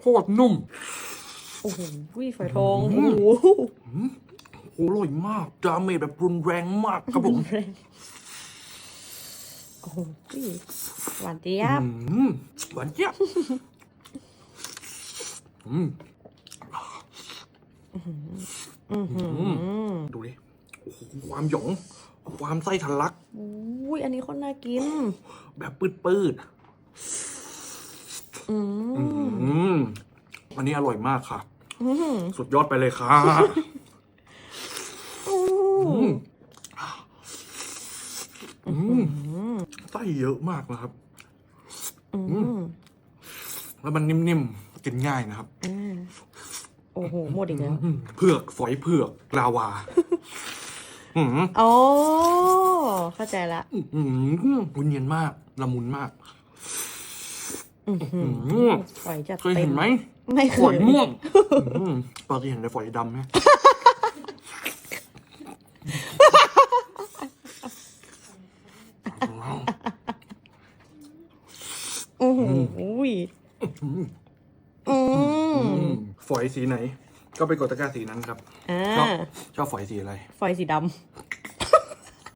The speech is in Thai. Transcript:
โคตรนุ่ม โอ้โหฝอยทองอืโอ้มโหโอ้อร่อยมาก ดาเมจแบบรุนแรงมากครับผมแรงโอ้โหหวานเจี๊ยบอืมหวานเจี๊ยบอืมอือหือดูดิโอ้โหความหยอง ความไส้ทะลักอุ้ยอันนี้คนน่ากิน แบบปืด อืมๆอืมอันนี้อร่อยมากค่ะ อืมสุดยอดไปเลยค่ะอืมอืมไส้เยอะมากนะครับ อืมแล้วมันนิ่มๆ กินง่ายนะครับ อ่าโอ้โห หมดอีกแล้ว อืมเผือกฝอยเผือกลาวา อืมอ๋อเข้าใจละ อืมมุนเย็นมาก ละมุนมาก อือหืออืมฝอยจัดเคยเต็เห็มนไหมไม่เคฝอยยม่วงอืมปกติเห็นแต่ฝอยดำไหมโอ้โหอุ้ยอืมอืมฝอยสีไหน ก็ไปกดตะกร้าสีนั้นครับ อ่าชอบชอบฝอยสีอะไร ฝอยสีด